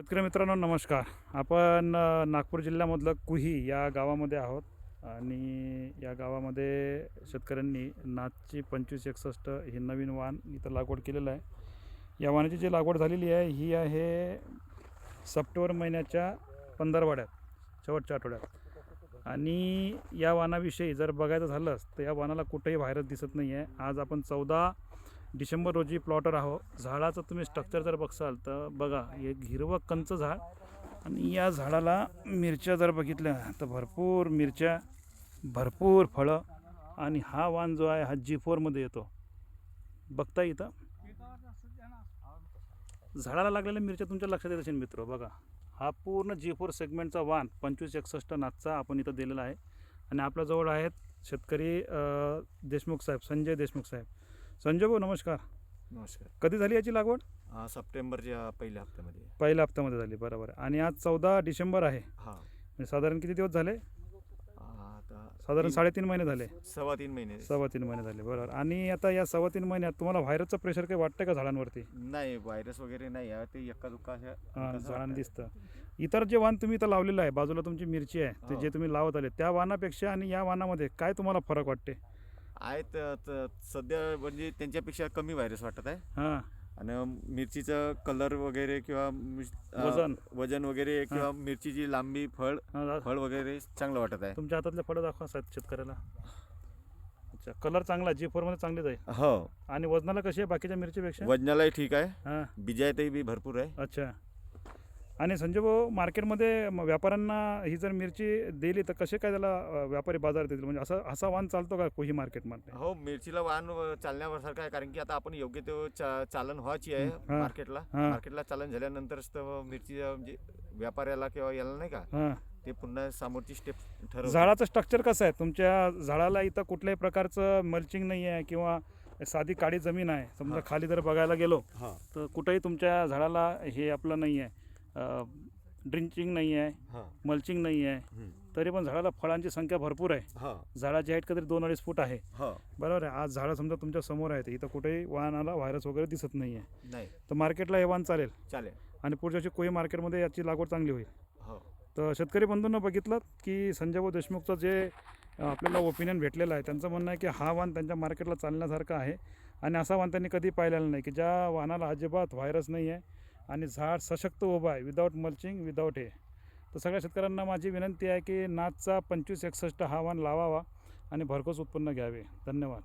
शेतकरी मित्रांनो नमस्कार. आपण नागपूर जिल्ह्यामधलं कुही या गावामध्ये आहोत आणि या गावामध्ये शेतकऱ्यांनी नाचची पंचवीस एकसष्ट हे नवीन वाण इथं लागवड केलेलं आहे. या वाणाची जी लागवड झालेली आहे ही आहे सप्टेंबर महिन्याच्या पंधरवाड्यात शेवटच्या आठवड्यात. आणि या वाणाविषयी जर बघायचं झालंच तर या वाणाला कुठेही व्हायरस दिसत नाही आहे आज आपण चौदा डिसेंबर रोजी प्लॉटर आहो. झाडाचं तुम्ही स्ट्रक्चर जर बघसाल तर बघा एक हिरवं कंच झाड आणि या झाडाला मिरच्या जर बघितल्या तर भरपूर मिरच्या भरपूर फळं आणि हा वाण जो आहे हा जी फोरमध्ये येतो. बघता इथं झाडाला लागलेल्या मिरच्या तुमच्या लक्षात येत असेल मित्र बघा. हा पूर्ण जी फोर सेगमेंटचा वाण पंचवीस एकसष्ट नाथचा आपण इथं दिलेला आहे. आणि आपल्याजवळ आहेत शेतकरी देशमुख साहेब संजय देशमुख साहेब. संजय भाऊ नमस्कार. नमस्कार. कधी झाली याची लागवड? हा सप्टेंबरच्या पहिल्या हप्त्यामध्ये. पहिल्या हप्त्यामध्ये झाली बरोबर. आहे. आणि आज चौदा डिसेंबर आहे. हा. म्हणजे साधारण किती दिवस झाले? आता साधारण तीन- साडेतीन महिने झाले. सव्वा तीन महिने. सव्वा तीन महिने झाले बरोबर. आणि आता या सव्वा तीन महिन्यात तुम्हाला व्हायरसचं प्रेशर काही वाटतं का झाडांवरती? नाही व्हायरस वगैरे नाही आहे. ते एका दुका अशा हां झाडांना वाटतंय. दिसतं. इतर जे वाण तुम्ही इथं लावलेलं आहे बाजूला तुमची मिरची आहे ते हो. जे तुम्ही लावत आले त्या वाणापेक्षा आणि या वाणामध्ये काय तुम्हाला फरक वाटते आहेत त- सध्या म्हणजे त्यांच्यापेक्षा कमी व्हायरस वाटत आहे. हां. आणि मिरचीचं कलर वगैरे किंवा मिस- अं, वजन. वजन वगैरे किंवा मिरचीची लांबी फळ हां, फळ वगैरे चांगलं वाटत आहे. तुमच्या हातातले फळं दाखवा साहेब शेतकऱ्याला. अच्छा कलर चांगला जी फोरमध्ये चांगलीच आहे. हो. आणि वजनाला कशी आहे बाकीच्या मिरचीपेक्षा? वजनालाही ठीक आहे. हां. बिजायतही बी भरपूर आहे. अच्छा. आणि संजय भाऊ मार्केटमध्ये म- व्यापाऱ्यांना ही जर मिरची दिली तर कसे काय त्याला व्यापारी बाजार देतील? म्हणजे असं असा वाण चालतो का कोही मार्केटमध्ये हो मिरचीला वाहन चालण्यासारखं आहे कारण की आता आपण योग्य ते चा- चालन व्हायची आहे. मार्केटला. मार्केटला चालन झाल्यानंतरच तर मिरची म्हणजे व्यापाऱ्याला किंवा याला नाही का ते पुन्हा समोरची स्टेप ठरव झाडाचं स्ट्रक्चर कसं आहे? तुमच्या झाडाला इथं कुठल्याही प्रकारचं मल्चिंग नाही आहे किंवा साधी काळी जमीन आहे. समजा. खाली जर बघायला गेलो तर कुठंही तुमच्या झाडाला हे आपलं नाही आहे. ड्रिंचिंग नाही आहे हा. मल्चिंग नाही आहे. तरी पण झाडाला फळांची संख्या भरपूर आहे. झाडाची हाईट कधी दोन अडीच फूट आहे. हा. बरोबर आहे. आज झाडं समजा तुमच्यासमोर आहेत इथं कुठेही वाहनाला व्हायरस वगैरे दिसत नाही आहे. नाही. तर मार्केटला हे वाहन चालेल. चालेल. आणि पुढच्या वर्षी कोळी मार्केटमध्ये याची लागवड चांगली होईल. हो. तर शेतकरी बंधूंना बघितलं की संजय भाऊ देशमुखचं जे आपल्याला ओपिनियन भेटलेलं आहे त्यांचं म्हणणं आहे की हा वाहन त्यांच्या मार्केटला चालण्यासारखा आहे. आणि असा वाहन त्यांनी कधी पाहिलेला नाही की ज्या वाहनाला अजिबात व्हायरस नाही आहे आणि झाड सशक्त उभं आहे विदाऊट मल्चिंग विदाऊट हे तर सगळ्या शेतकऱ्यांना माझी विनंती आहे की नाचचा पंचवीस एकसष्ट हा लावावा आणि भरघोस उत्पन्न घ्यावे. धन्यवाद.